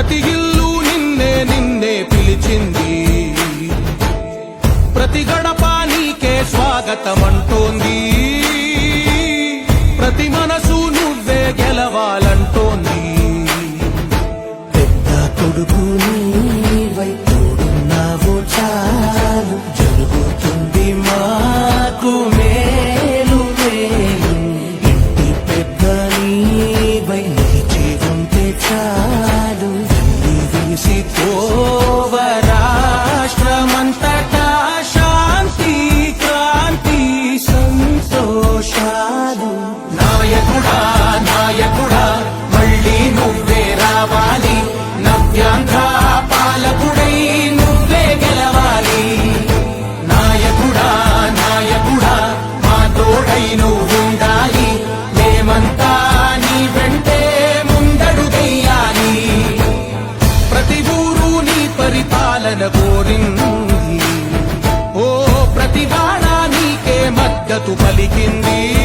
ప్రతి ఇల్లు నిన్నే నిన్నే పిలిచింది. ప్రతి గడప నీకే స్వాగతమంటోంది. ప్రతి మనసు నువ్వే గెలవాలంటోంది. పెద్ద కొడుకు నీ పాలన కోరింది. ఓ ప్రతి నీకే మద్దతు పలికింది.